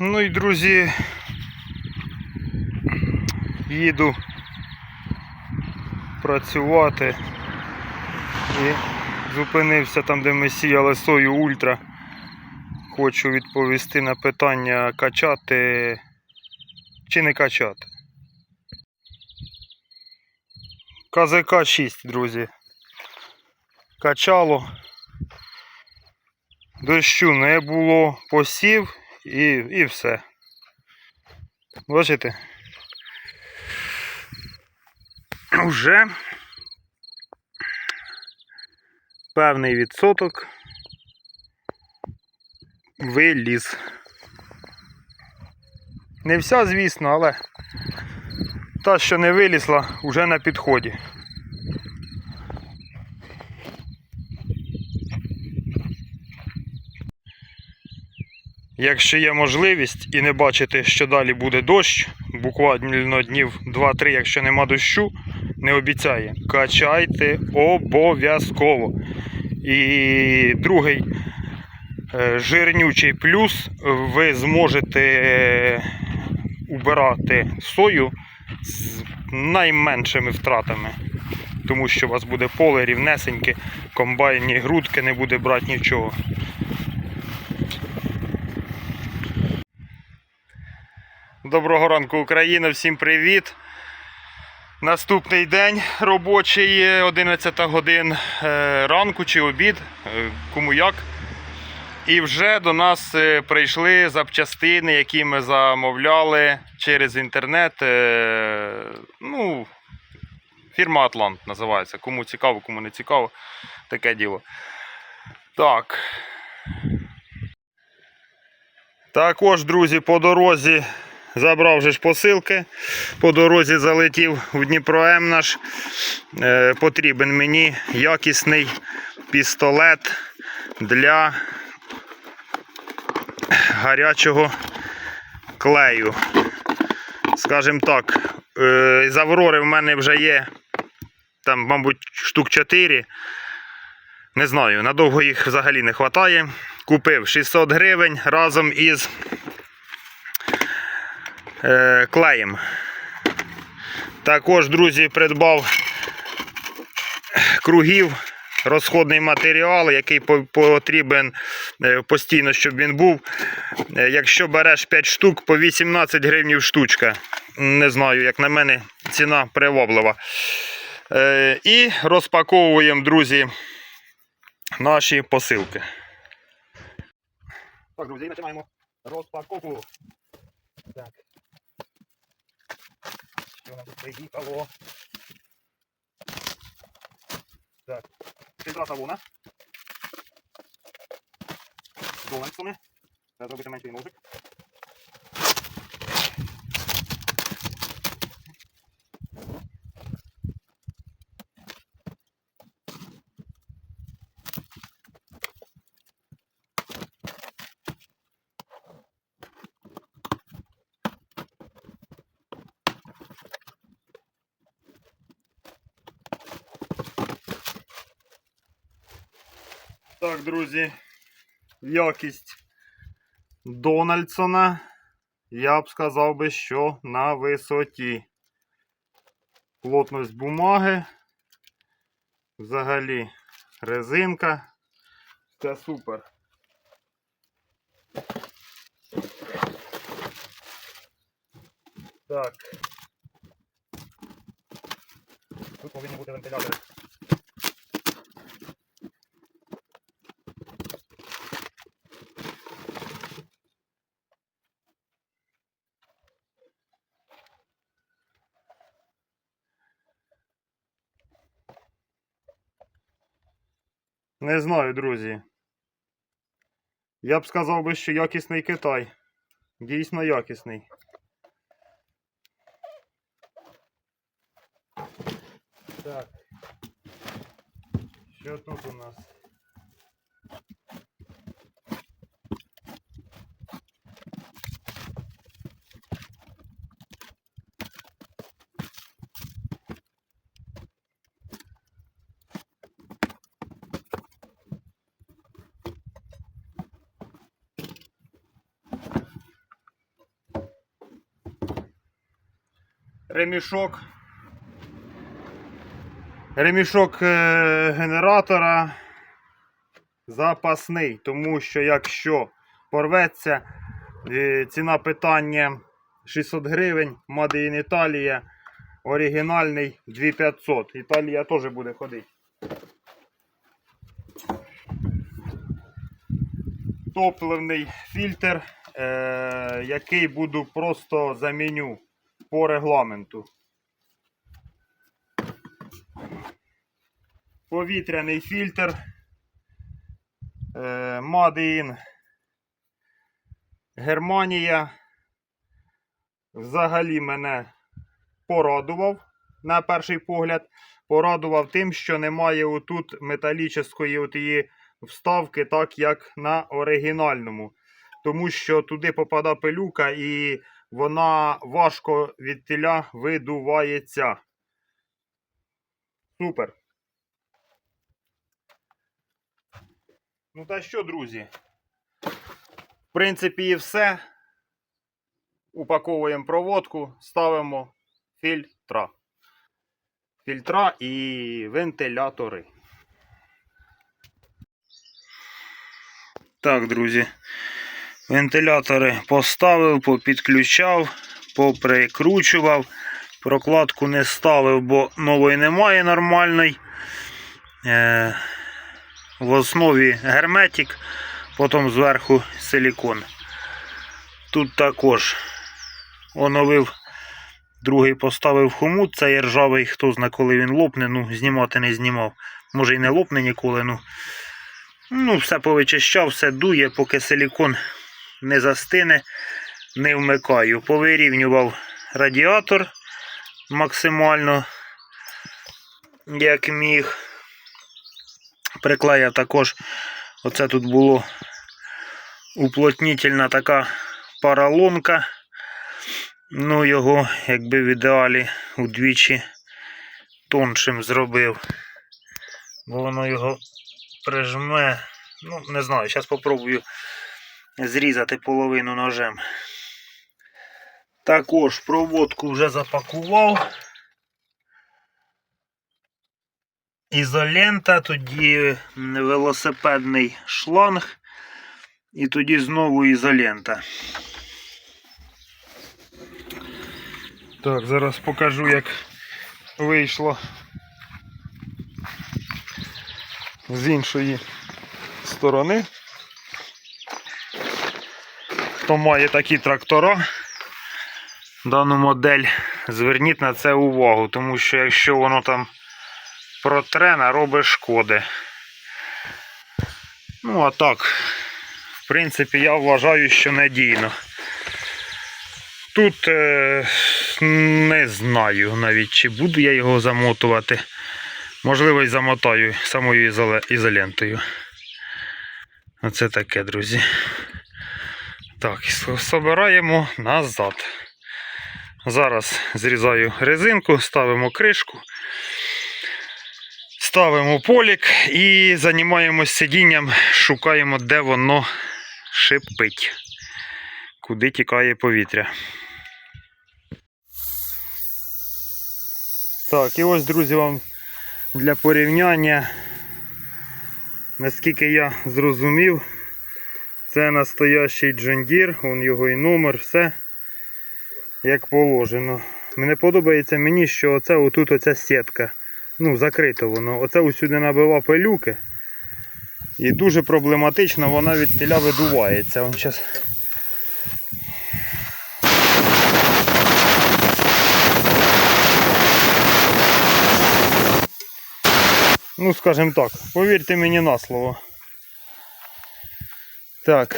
Ну і друзі, їду працювати і зупинився там, де ми сіяли сою ультра. Хочу відповісти на питання качати чи не качати. КЗК 6, друзі. Качало. Дощу не було, посів і, і все. Бачите? Уже певний відсоток виліз. Не вся, звісно, але та, що не вилізла, вже на підході. Якщо є можливість і не бачите, що далі буде дощ, буквально днів 2-3, якщо нема дощу, не обіцяє. Качайте обов'язково. І другий е, жирнючий плюс, ви зможете убирати сою з найменшими втратами. Тому що у вас буде поле рівнесеньке, комбайні грудки не буде брати нічого. Доброго ранку, Україна, всім привіт. Наступний день робочий, е, 11 годин е, ранку чи обід, е, кому як. І вже до нас е, прийшли запчастини, які ми замовляли через інтернет. е, Ну, фірма Атлант називається. Кому цікаво, кому не цікаво, таке діло. Так. Також, друзі, по дорозі забрав же ж посилки. По дорозі залетів в Дніпро М наш. Е, потрібен мені якісний пістолет для гарячого клею. Скажімо так, е, з Аврори в мене вже є там, мабуть, штук 4. Не знаю, надовго їх взагалі не вистачає. Купив 600 гривень разом із е, клеєм. Також, друзі, придбав кругів, розходний матеріал, який потрібен е, постійно, щоб він був. Е, Якщо береш 5 штук, по 18 гривень штучка. Не знаю, як на мене, ціна приваблива. Е, І розпаковуємо, друзі, наші посилки. Так, друзі, починаємо розпаковку. Так. Що нам тут приїхало? Так. два салона. Доленсони. Треба зробити менший ножик. Так, друзі, якість Дональдсона, я б сказав би, що на висоті. Плотність бумаги. Взагалі резинка. Це супер. Так. Тут повинні бути вентилятори. Не знаю, друзі. Я б сказав би, що якісний Китай. Дійсно якісний. Так. Що тут у нас? Ремішок. Ремішок е, генератора запасний, тому що якщо порветься, е, ціна питання 600 гривень, in Italia, оригінальний 2500. Італія теж буде ходити. Топливний фільтр, е, який буду просто заміню по регламенту. Повітряний фільтр. In Германія. Взагалі мене порадував на перший погляд. Порадував тим, що немає отут металічної отієї вставки, так як на оригінальному. Тому що туди попада пилюка і вона важко від тіля видувається. Супер. Ну та що, друзі? В принципі, і все. Упаковуємо проводку, ставимо фільтра. Фільтра і вентилятори. Так, друзі. Вентилятори поставив, попідключав, поприкручував. Прокладку не ставив, бо нової немає нормальної. Е, в основі герметик, потім зверху силікон. Тут також оновив, другий поставив хомут, цей ржавий, хто зна, коли він лопне, ну, знімати не знімав. Може і не лопне ніколи. Ну, ну все повичищав, все дує, поки силікон не застине, не вмикаю. Повирівнював радіатор максимально, як міг. Приклеїв також, оце тут було уплотнітельна така паралонка. Ну, його, якби в ідеалі удвічі тоншим зробив. Бо воно його прижме. Ну, не знаю, зараз спробую зрізати половину ножем. Також проводку вже запакував. Ізолента, тоді велосипедний шланг. І тоді знову ізолента. Так, зараз покажу, як вийшло з іншої сторони. Хто має такі трактора, дану модель, зверніть на це увагу, тому що якщо воно там протре, наробить шкоди. Ну, а так, в принципі, я вважаю, що надійно. Тут е, не знаю навіть, чи буду я його замотувати. Можливо, і замотаю самою ізолентою. Оце таке, друзі. Так, собираємо назад. Зараз зрізаю резинку, ставимо кришку, ставимо полік і займаємось сидінням, шукаємо, де воно шипить, куди тікає повітря. Так, і ось, друзі, вам для порівняння, наскільки я зрозумів, це настоящий Deere, вон його і номер, все як положено. Мені подобається мені, що оце отут оця сітка. Ну, закрито воно. Оце усюди набива пилюки. І дуже проблематично вона від тіля видувається. Вон щас... Ну, скажімо так, повірте мені на слово. Так.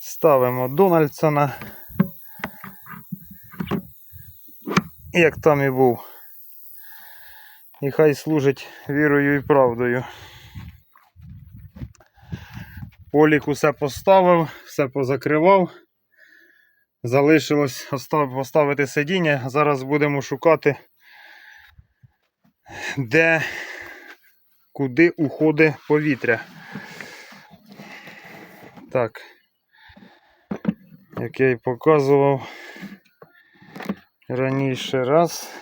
Ставимо Дональдсона. Як там і був. І хай служить вірою і правдою. Полік усе поставив, все позакривав. Залишилось поставити сидіння. Зараз будемо шукати, де, куди уходить повітря. Так. Як я і показував, раніше раз.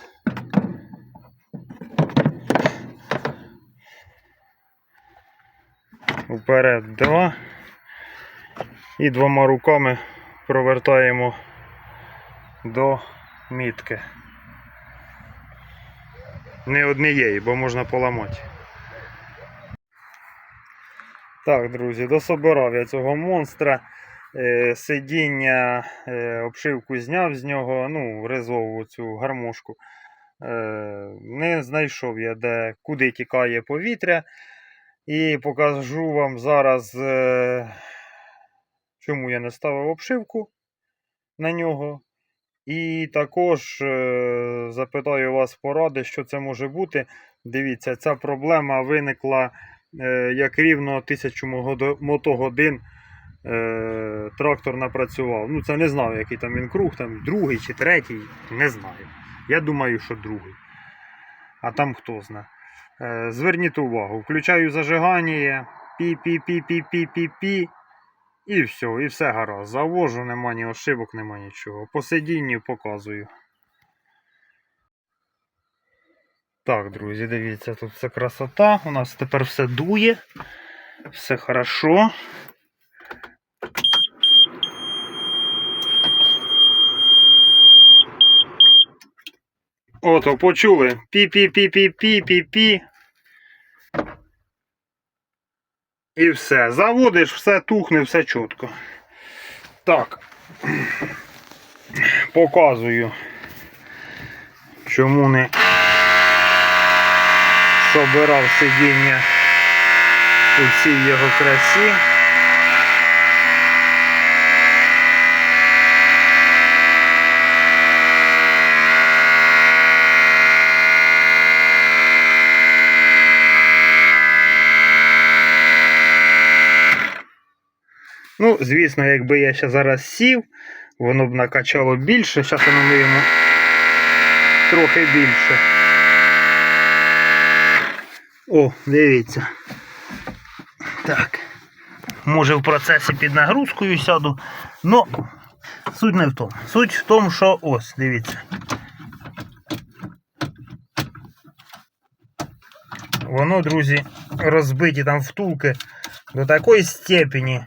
Вперед два. І двома руками провертаємо до мітки. Не однієї, бо можна поламати. Так, друзі, дособирав я цього монстра. Е, сидіння, е, обшивку зняв з нього, ну, резову цю гармошку. Е, не знайшов я, де, куди тікає повітря. І покажу вам зараз, чому я не ставив обшивку на нього. І також запитаю вас поради, що це може бути. Дивіться, ця проблема виникла як рівно 1000 мого- мотогодин е, трактор напрацював. Ну, це не знаю, який там він круг, там другий чи третій, не знаю. Я думаю, що другий. А там хто знає. Е, зверніть увагу, включаю зажигання, пі-пі-пі-пі-пі-пі-пі. І все, і все гаразд. Завожу, нема ні ошибок, нема нічого. По сидінню показую. Так, друзі, дивіться, тут все красота. У нас тепер все дує. Все хорошо. Ото, почули. Пі-пі-пі-пі-пі-пі-пі. І все. Заводиш, все тухне, все чітко. Так. Показую. Чому не собирав сидіння у всій його красі. Ну, звісно, якби я ще зараз сів, воно б накачало більше. Зараз воно миємо трохи більше. О, дивіться. Так. Може в процесі під нагрузкою сяду. Ну, суть не в тому. Суть в тому, що ось, дивіться. Воно, друзі, розбиті там втулки до такої степені,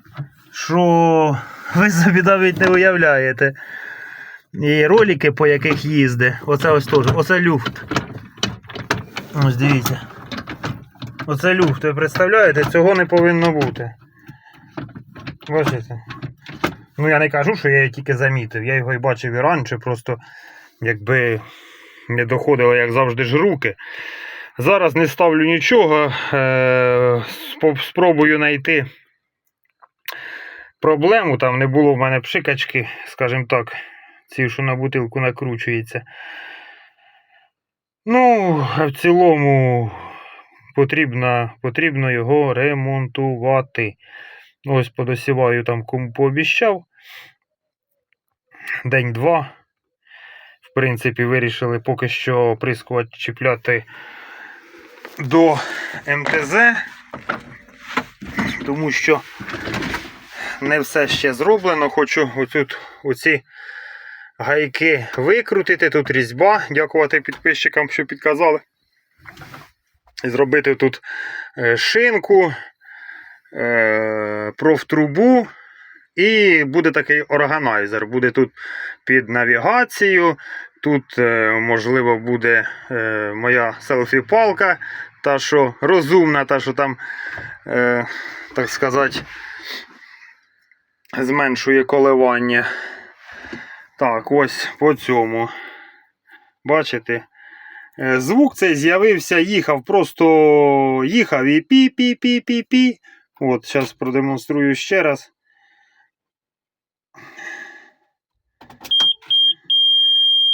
що ви собі навіть не уявляєте. І ролики, по яких їздить, оце ось теж, оце люфт. Ось дивіться. Оце люфт, ви представляєте, цього не повинно бути. Бачите? Ну я не кажу, що я його тільки замітив. Я його і бачив і раніше, просто якби не доходило, як завжди, ж руки. Зараз не ставлю нічого. Е- спробую знайти проблему. Там не було в мене пшикачки, скажімо так, ці, що на бутилку накручується. Ну, а в цілому потрібно, потрібно його ремонтувати. Ось подосіваю там, кому пообіщав. День-два. В принципі, вирішили поки що прискувати чіпляти до МТЗ, тому що не все ще зроблено. Хочу оцют, оці гайки викрутити. Тут різьба, дякувати підписчикам, що підказали. Зробити тут е, шинку, е, профтрубу. І буде такий органайзер. Буде тут під навігацію. Тут, е, можливо, буде моя селфі-палка, та що розумна, та що там, так сказати, зменшує коливання. Так, ось по цьому. Бачите? Е, Звук цей з'явився, їхав, просто їхав і пі-пі-пі-пі-пі. От, зараз продемонструю ще раз.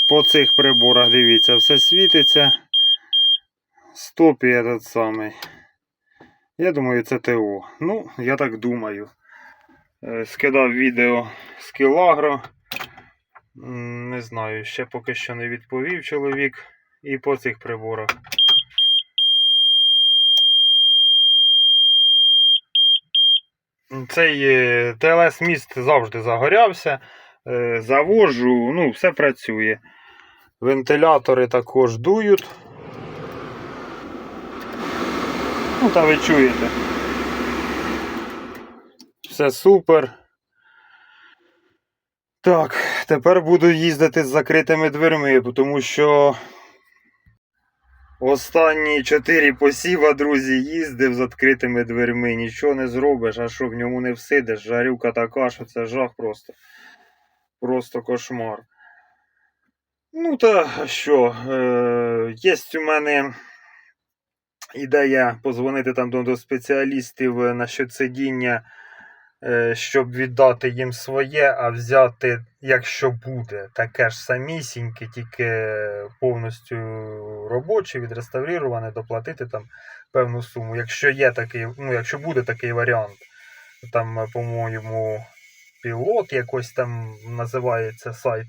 По цих приборах, дивіться, все світиться. Стоп і этот самий. Я думаю, це ТО. Ну, я так думаю. Е, Скидав відео з Кілагро. Не знаю, ще поки що не відповів чоловік. І по цих приборах. Цей е, ТЛС міст завжди загорявся. Е, Завожу, ну, все працює. Вентилятори також дують. Ну, та ви чуєте. Все супер. Так, тепер буду їздити з закритими дверми, тому що останні 4 посіва, друзі, їздив з відкритими дверми. Нічого не зробиш, а що в ньому не всидиш. Жарюка така, що це жах просто. Просто кошмар. Ну та що, е, є у мене ідея позвонити там до, спеціалістів е, насчет сидіння, е, щоб віддати їм своє, а взяти, якщо буде, таке ж самісіньке, тільки повністю робоче, відреставрироване, доплатити там певну суму. Якщо є такий, ну, якщо буде такий варіант, там, е, по-моєму, пілот якось там називається сайт.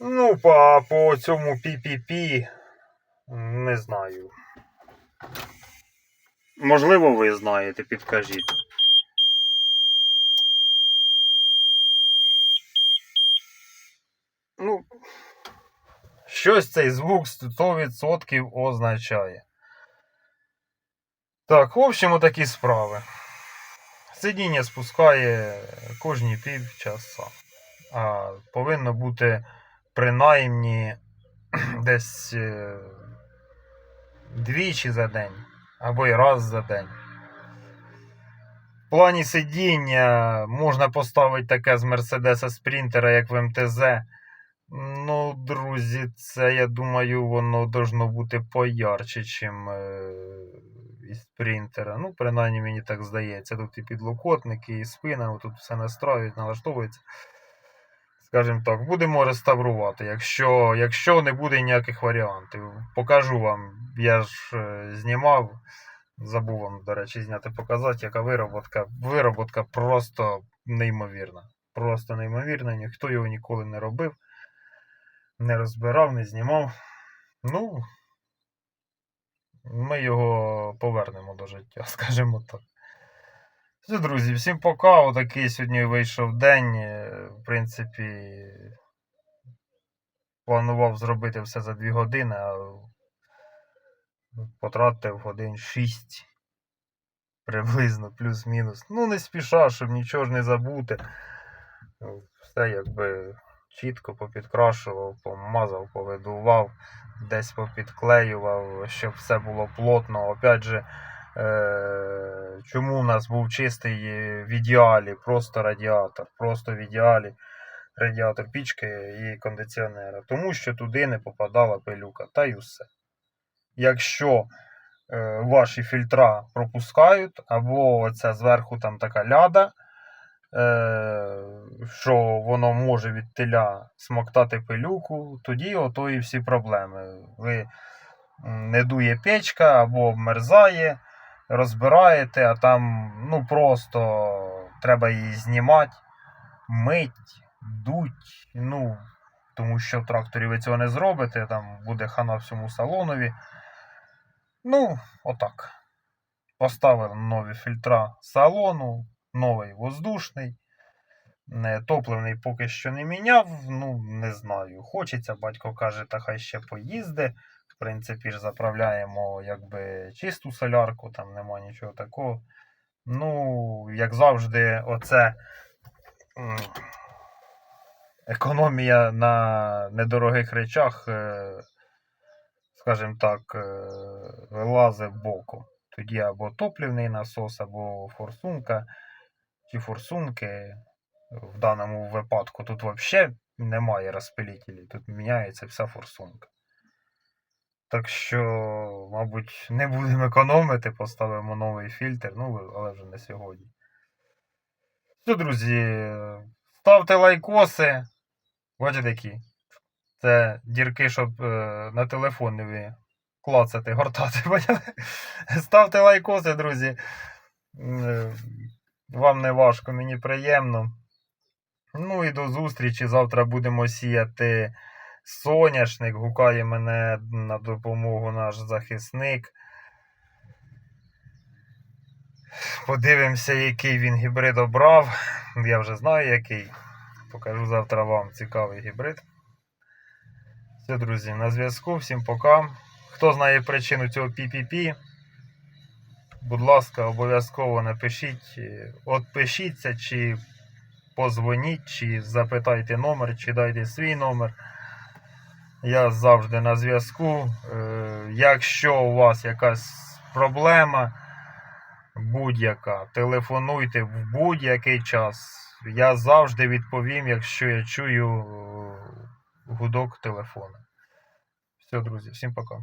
Ну, по, по цьому PPP не знаю. Можливо, ви знаєте, підкажіть. Ну, щось цей звук 100% означає. Так, в общем, такі справи. Сидіння спускає кожні півчаса. А повинно бути принаймні десь е, двічі за день або й раз за день. В плані сидіння можна поставити таке з Мерседеса Спринтера, як в МТЗ. Ну, друзі, це я думаю, воно должно бути поярче, чим е, із спринтера. Ну, принаймні мені так здається. Тут і підлокотники, і спина, тут все настраюють, налаштовується. Скажімо так, будемо реставрувати, якщо, якщо не буде ніяких варіантів. Покажу вам, я ж е, знімав, забув вам, до речі, зняти, показати, яка вироботка. Вироботка просто неймовірна. Просто неймовірна, ніхто його ніколи не робив, не розбирав, не знімав. Ну, ми його повернемо до життя, скажімо так. Все, друзі, всім пока. Отакий сьогодні вийшов день. Е, В принципі, планував зробити все за 2 години, а потратив годин 6 приблизно, плюс-мінус. Ну, не спіша, щоб нічого ж не забути. Все якби чітко попідкрашував, помазав, повидував, десь попідклеював, щоб все було плотно. Опять же, чому у нас був чистий е, в ідеалі, просто радіатор, просто в ідеалі радіатор пічки і кондиціонера. Тому що туди не попадала пилюка. Та й усе. Якщо е, ваші фільтра пропускають, або оця зверху там така ляда, е, що воно може від теля смоктати пилюку, тоді ото і всі проблеми. Ви не дує печка або обмерзає розбираєте, а там ну просто треба її знімати, мить, дуть. ну, Тому що в тракторі ви цього не зробите, там буде хана всьому салонові. Ну, отак. Поставили нові фільтра салону, новий воздушний. Топливний поки що не міняв, ну не знаю. Хочеться, батько каже, та хай ще поїзде. В принципі, ж заправляємо якби чисту солярку, там нема нічого такого. Ну, як завжди, оце економія на недорогих речах, е, скажімо так, е, вилазить боком. Тоді або топлівний насос, або форсунка, чи форсунки. В даному випадку тут взагалі немає розпилітелів, тут міняється вся форсунка. Так що, мабуть, не будемо економити, поставимо новий фільтр, ну, але вже не сьогодні. Все, друзі, ставте лайкоси. Бачите які? Це дірки, щоб е, на телефон ви клацати, гортати. Ставте лайкоси, друзі. Е, Вам не важко, мені приємно. Ну і до зустрічі. Завтра будемо сіяти соняшник. Гукає мене на допомогу наш захисник. Подивимося, який він гібрид обрав. Я вже знаю який. Покажу завтра вам цікавий гібрид. Все, друзі, на зв'язку. Всім пока. Хто знає причину цього PPP, будь ласка, обов'язково напишіть, е, отпишіться, чи позвоніть, чи запитайте номер, чи дайте свій номер. Я завжди на зв'язку. Е, Якщо у вас якась проблема, будь-яка, телефонуйте в будь-який час. Я завжди відповім, якщо я чую е, гудок телефона. Все, друзі, всім пока.